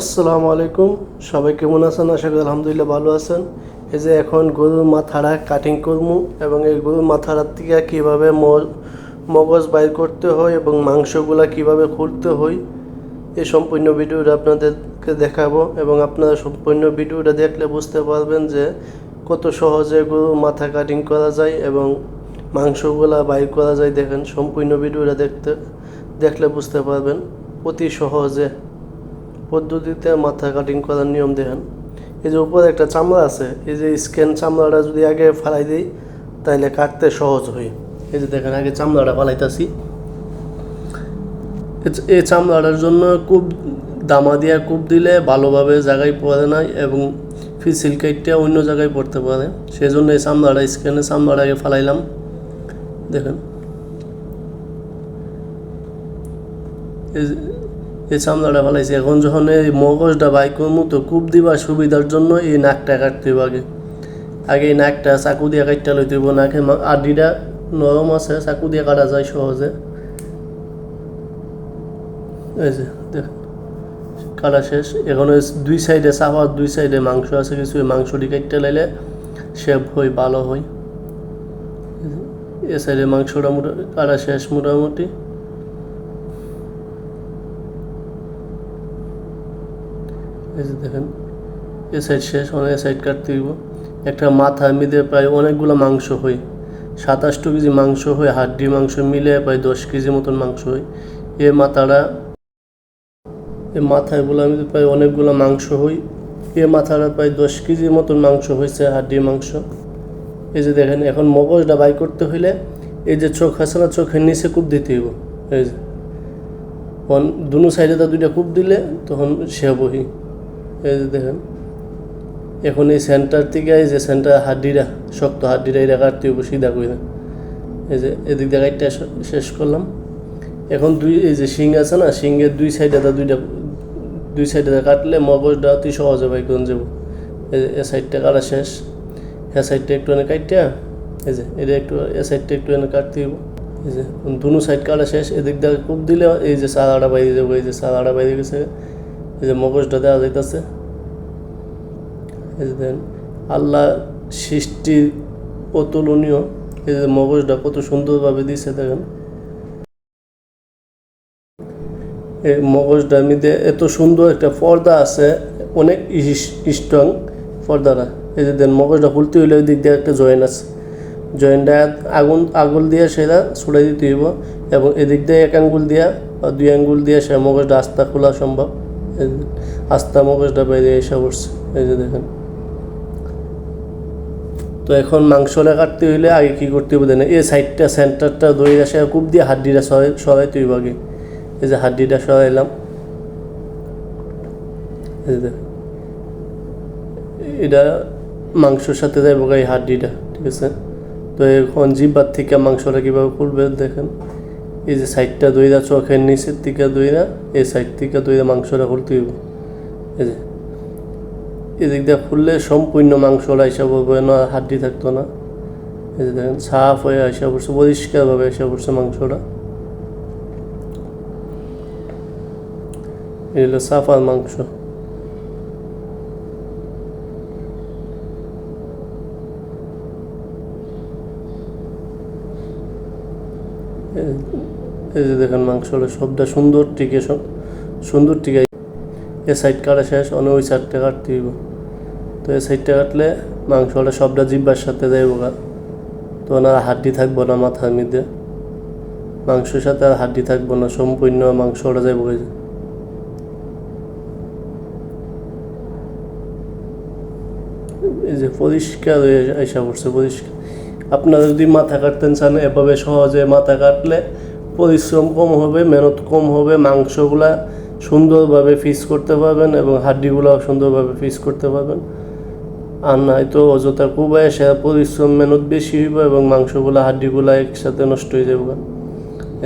আসসালামু আলাইকুম। সবাই কেমন আছেন? আশা করি আলহামদুলিল্লাহ ভালো আছেন। এই যে এখন গরুর মাথাটা কাটিং করব এবং এই গরুর মাথার থেকে কীভাবে মগজ বাইর করতে হয় এবং মাংসগুলা কীভাবে খুলতে হয় এই সম্পূর্ণ ভিডিওটা আপনাদেরকে দেখাবো এবং আপনারা সম্পূর্ণ ভিডিওটা দেখলে বুঝতে পারবেন যে কত সহজে গরুর মাথা কাটিং করা যায় এবং মাংসগুলা বাইর করা যায়। দেখেন, সম্পূর্ণ ভিডিওটা দেখতে, দেখলে বুঝতে পারবেন অতি সহজে। পদ্ধতিতে মাথা কাটিং করার নিয়ম দেখেন। এই যে উপরে একটা চামড়া আছে, এই যে স্ক্যান চামড়াটা যদি আগে ফালাই দিই তাহলে কাটতে সহজ হয়। এই যে দেখেন, আগে চামড়াটা ফালাইতেছি। এই চামড়াটার জন্য কূপ দামা দিয়া কূপ দিলে ভালোভাবে জায়গায় পড়ে না এবং ফিসিল কাইটটা অন্য জায়গায় পড়তে পারে। সেই জন্য এই চামড়াটা স্ক্যানে চামড়াটা আগে ফালাইলাম। দেখেন। এই চামড়াটা ফেলাইছি। এখন যখন এই মগজটা বাই করব তো কূপ দিবার সুবিধার জন্য এই নাকটা কাটতে হবে আগে। আগে এই নাকটা চাকু দিয়ে কাটতে লইতে হইব, নাকে আডিটা নরম আছে, চাকু দিয়ে কাটা যায় সহজে। এই যে, দেখেন, কাটা শেষ। এখন দুই সাইডে চাপার দুই সাইডে মাংস আছে কিছু মাংসটি কাটতে লাইলে শেপ হয়, ভালো হয়। এ সাইডে মাংসটা মোটা কাটা শেষ মোটামুটি। এই যে দেখেন, এ সাইড শেষ, অনেক সাইড কাটতে দিব একটা মাথা মিলে প্রায় অনেকগুলো মাংস হয়। সাতাশটো কেজি মাংস হয়, হাড্ডি মাংস মিলে প্রায় দশ কেজি মতন মাংস হয়। এ মাথাটা, এ মাথাগুলো আমি প্রায় অনেকগুলো মাংস হই এ মাথাটা প্রায় দশ কেজির মতন মাংস হয়েছে, হাড্ডি মাংস। এই যে দেখেন, এখন মগজটা বাই করতে হইলে এই যে চোখ আছে না, চোখের নিচে কূপ দিতে হইব। এই যে দুনো সাইডে তা দুইটা কূপ দিলে তখন সে বহি। এই যে দেখেন এখন এই সেন্টার থেকে এই যে সেন্টার হাড্ডিটা শক্ত হাড্ডিটা এটা কাটতে হইব সিধা করে এই যে এদিক দিয়ে শেষ করলাম এখন দুই এই যে শিং আছে না শিংয়ের দুই সাইডে তা দুইটা দুই সাইডে কাটলে মগজটা অতি সহজে করে যাব এই যে এ সাইডটা কাটা শেষ হ্যাঁ সাইডটা একটু এনে কাটটা এই যে এটা একটু এ সাইডটা একটু এনে কাটতে হইব এই যে দুনো সাইড কাটা শেষ এদিক দিয়ে কূপ দিলে এই যে সাদাটা বাইরে যাব এই যে সাদাটা বাইরে গেছে এই যে মগজটা দেওয়া যাইতেছে দেখেন আল্লাহ সৃষ্টি অতুলনীয় এই যে মগজটা কত সুন্দরভাবে দিছে দেখেন। এই মগজটার মধ্যে এত সুন্দর একটা পর্দা আছে, অনেক স্ট্রং পর্দাটা। এই যে দেন, মগজটা খুলতে হইলে ওই দিক দিয়ে একটা জয়েন আছে। জয়েনটা আগুন, আগুল দিয়ে সেটা ছুড়ে দিতে হইব এবং এদিক দিয়ে এক আঙ্গুল দিয়া বা দুই আঙ্গুল দিয়ে সে মগজটা আস্তা খোলা সম্ভব। আস্তা মগজটা বাইরে এসে পড়ছে। এই যে দেখেন। তো এখন মাংসটা কাটতে হইলে আগে কী করতে হবে এই সাইডটা, সেন্টারটা দই আসে কূপ দিয়ে হাড্ডিটা সরাই, সরাইতে হইব আগে। এই যে হাড্ডিটা সরাইলাম। এই এটা মাংসর সাথে যাইব এই হাড্ডিটা, ঠিক আছে? তো এখন জিব্বার থেকে মাংসটা কীভাবে করবে দেখেন। এই যে সাইডটা দইরা চোখের নিচের থেকে দইরা এই সাইড থেকে দইরা মাংসটা খুলতে হইব। এই যে এদিক দিয়ে খুললে সম্পূর্ণ মাংসটা হিসাব হবে না, হাড্ডি থাকতো না। এই যে দেখেন সাফ হয়ে আসা পড়ছে, পরিষ্কারভাবে আসা পড়ছে মাংসটা। এই হলো সাফার মাংস। এই যে দেখেন মাংসটা সবটা সুন্দর টিকে সব সুন্দর টিকে এ সাইড কাটা শেষ অনেক ওই সাইডটা কাটতে হইব। তো এই সাইডটা কাটলে মাংসটা সবটা জিব্বার সাথে যাইব গা। তো আর হাড্ডি থাকব না মাথার মধ্যে। মাংসের সাথে আর হাড্ডি থাকব না, সম্পূর্ণ মাংসটা যাইব যে। এই যে পরিষ্কার আইসা পড়ছে, পরিষ্কার। আপনারা যদি মাথা কাটতেন চান, এভাবে সহজে মাথা কাটলে পরিশ্রম কম হবে, মেহনত কম হবে, মাংসগুলা সুন্দরভাবে ফিস করতে পারবেন এবং হাড্ডিগুলাও সুন্দরভাবে ফিস করতে পারবেন। আর নয়তো অযথা কুবায় সে পরিশ্রম, মেহনত বেশি হইব এবং মাংসগুলা, হাড্ডিগুলা একসাথে নষ্ট হয়ে যাবে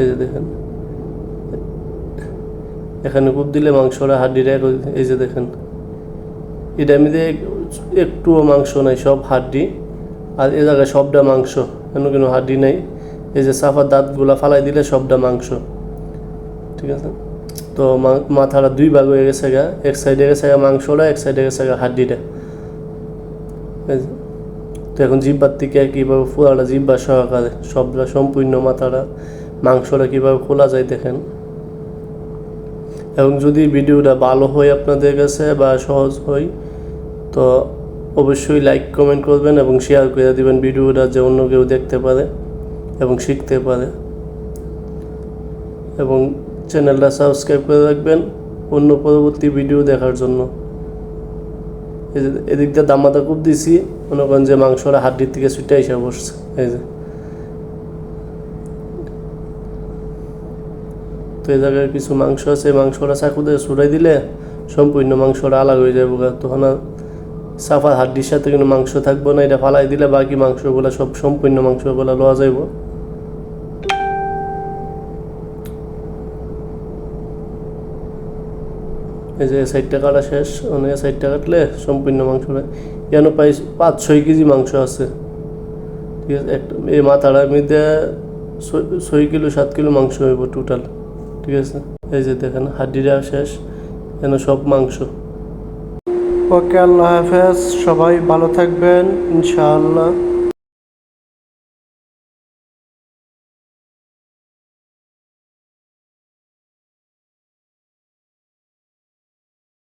এই যে দেখেন। এখানে কূপ দিলে মাংসটা হাড্ডিটা এই যে দেখেন। এটা মধ্যে একটুও মাংস নাই, সব হাড্ডি। আর এ জায়গায় সবটা মাংস, কেন কোনো হাড্ডি নাই। এই যে সাফার দাঁতগুলা ফালাই দিলে সবটা মাংস। ঠিক আছে? তো মাথাটা দুই ভাগ হয়ে গেছে গা। এক সাইডে গেছে মাংসটা, এক সাইডে গেছে হাড্ডিটা। তো এখন জিব্বার থেকে কীভাবে পুরাটা জিব্বা সহকারে, সবটা সম্পূর্ণ মাথাটা, মাংসটা কীভাবে খোলা যায় দেখেন। এবং যদি ভিডিওটা ভালো হয় আপনাদের কাছে বা সহজ হয়, তো অবশ্যই লাইক কমেন্ট করবেন এবং শেয়ার করে দিবেন ভিডিওটা যে অন্য কেউ দেখতে পারে এবং শিখতে পারে। এবং চ্যানেলটা সাবস্ক্রাইব করে রাখবেন অন্য পরবর্তী ভিডিও দেখার জন্য। এদিক দিয়ে দামাদা খুব দিছি, মনে করেন যে মাংসটা হাড্ডির থেকে ছুটে এসে বসছে, এই যে। তো এই জায়গায় কিছু মাংস আছে মাংসটা চাকু দিয়ে ছুটাই দিলে সম্পূর্ণ মাংসটা আলাদা হয়ে যাবে তখন আর সাফার হাড্ডির সাথে কিন্তু মাংস থাকব না, এটা ফালাই দিলে বাকি মাংসগুলো সব সম্পূর্ণ মাংসগুলো লওয়া যাইব। এই যে সাইডটা কাটা শেষ মানে সাইডটা কাটলে সম্পূর্ণ মাংসটা কেন প্রায় পাঁচ, ছয় কেজি মাংস আছে। ঠিক আছে, একটা এই মাথাটার মধ্যে ছয়- কিলো, সাত কিলো মাংস হইব টোটাল ঠিক আছে, এই যে দেখেন, হাড্ডিটা শেষ এখানে সব মাংস। ওকে, আল্লাহ হাফেজ, সবাই ভালো থাকবেন, ইনশাআল্লাহ।